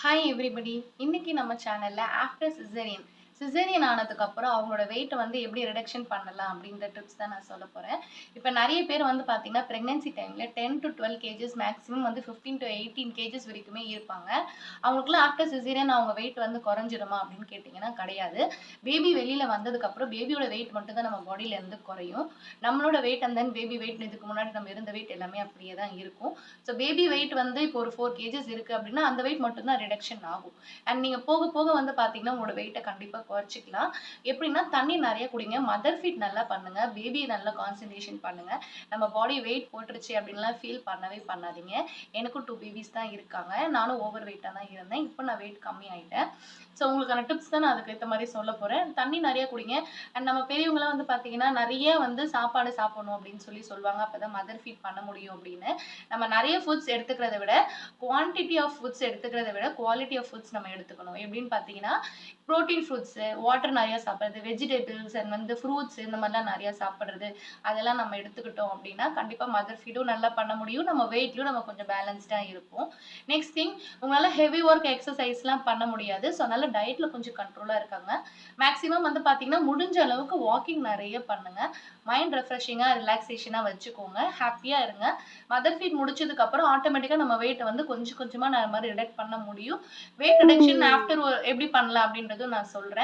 Hi everybody இன்னைக்கு நம்ம சேனல்ல ஆஃப்டர் சிசரியன் சிசேரியன் ஆனதுக்கு அப்புறம் அவங்களோட வெயிட்டை வந்து எப்படி ரிடக்ஷன் பண்ணலாம் அப்படின்ற டிப்ஸ் தான் நான் சொல்ல போறேன். இப்போ நிறைய பேர் வந்து பார்த்தீங்கன்னா ப்ரெக்னென்சி டைம்ல ten to twelve kgs maximum வந்து ஃபிஃப்டீன் டு எயிட்டீன் கேஜஸ் வரைக்குமே இருப்பாங்க. அவங்களுக்குலாம் ஆஃப்டர் சிசேரியன் அவங்க வெயிட் வந்து குறைஞ்சிருமா அப்படின்னு கேட்டிங்கன்னா கிடையாது. பேபி வெளியில வந்ததுக்கு அப்புறம் பேபியோட வெயிட் மட்டும் தான் நம்ம பாடியில இருந்து குறையும். நம்மளோட weight and then baby weight இதுக்கு முன்னாடி நம்ம இருந்த வெயிட் எல்லாமே அப்படியே தான் இருக்கும். ஸோ பேபி வெயிட் வந்து இப்போ ஒரு ஃபோர் கேஜஸ் இருக்கு அப்படின்னா அந்த வெயிட் மட்டும் தான் ரிடக்ஷன் ஆகும். அண்ட் நீங்க போக போக வந்து பாத்தீங்கன்னா உங்களோட வெயிட்டை கண்டிப்பா குறைச்சிக்கலாம். எப்படின்னா தண்ணி நிறைய குடிங்க. மதர் ஃபீட் நல்லா பண்ணுங்க. பேபி நல்லா கான்சன்ட்ரேஷன் பண்ணுங்க. நம்ம பாடி வெயிட் போட்டுருச்சு அப்படின்லாம் ஃபீல் பண்ணவே பண்ணாதீங்க. எனக்கும் டூ பேபிஸ் தான் இருக்காங்க. நானும் ஓவர் வெயிட்டாக தான் இருந்தேன். இப்போ நான் வெயிட் கம்மி ஆகிட்டேன் ஸோ உங்களுக்கான டிப்ஸ் தான் நான் அதுக்கு ஏற்ற மாதிரி சொல்ல போகிறேன் தண்ணி நிறைய குடிங்க. அண்ட் நம்ம பெரியவங்களாம் வந்து பார்த்தீங்கன்னா நிறைய வந்து சாப்பாடு சாப்பிடணும் அப்படின்னு சொல்லி சொல்லுவாங்க. அப்போ தான் மதர் ஃபீட் பண்ண முடியும் அப்படின்னு. நம்ம நிறைய ஃபுட்ஸ் எடுத்துக்கிறத விட குவான்டிட்டி ஆஃப் ஃபுட்ஸ் எடுத்துக்கிறத விட குவாலிட்டி ஆஃப் ஃபுட்ஸ் நம்ம எடுத்துக்கணும். எப்படின்னு பார்த்தீங்கன்னா ப்ரோட்டீன் ஃபுட்ஸ் வாட்டர் நிறையா சாப்பிட்றது வெஜிடபிள்ஸ் அண்ட் வந்து ஃப்ரூட்ஸ் இந்த மாதிரிலாம் நிறையா சாப்பிட்றது அதெல்லாம் நம்ம எடுத்துக்கிட்டோம் அப்படின்னா கண்டிப்பாக மதர் ஃபீடும் நல்லா பண்ண முடியும். நம்ம வெயிட்லையும் நம்ம கொஞ்சம் பேலன்ஸ்டாக இருப்போம். நெக்ஸ்ட் திங் உங்களால் ஹெவி ஒர்க் எக்ஸசைஸ்லாம் பண்ண முடியாது. ஸோ அதனால் டயட்டில் கொஞ்சம் கண்ட்ரோலாக இருக்காங்க. மேக்ஸிமம் வந்து பார்த்தீங்கன்னா முடிஞ்ச அளவுக்கு வாக்கிங் நிறைய பண்ணுங்க. மைண்ட் ரெஃப்ரெஷிங்காக ரிலாக்ஸேஷனாக வச்சுக்கோங்க. ஹாப்பியாக இருங்க. மதர் ஃபீட் முடிச்சதுக்கப்புறம் ஆட்டோமேட்டிக்காக நம்ம வெயிட்டை வந்து கொஞ்சம் கொஞ்சமாக நம்ம மாதிரி ரிடக்ட் பண்ண முடியும். வெயிட் ரிடக்ஷன் ஆஃப்டர் எப்படி பண்ணலாம் அப்படின்றதும் நான் சொல்கிறேன்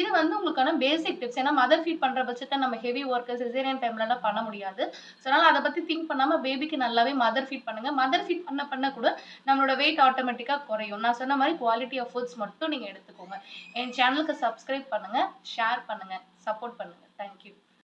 இது வந்து உங்களுக்கான பேசிக் டிப்ஸ் ஏன்னா மதர் ஃபீட் பண்ணுற பட்சத்தை நம்ம ஹெவி ஒர்க்கு சிசேரியன் டைம்லலாம் பண்ண முடியாது. ஸோ அதனால் அதை பற்றி திங்க் பண்ணாமல் பேபிக்கு நல்லாவே மதர் ஃபீட் பண்ணுங்கள் மதர் ஃபீட் பண்ண பண்ண கூட நம்மளோட வெயிட் ஆட்டோமேட்டிக்காக குறையும். நான் சொன்ன மாதிரி குவாலிட்டி ஆஃப் ஃபுட்ஸ் மட்டும் நீங்கள் எடுத்துக்கோங்க. என் சேனலுக்கு சப்ஸ்கிரைப் பண்ணுங்கள் ஷேர் பண்ணுங்கள் சப்போர்ட் பண்ணுங்கள் தேங்க்யூ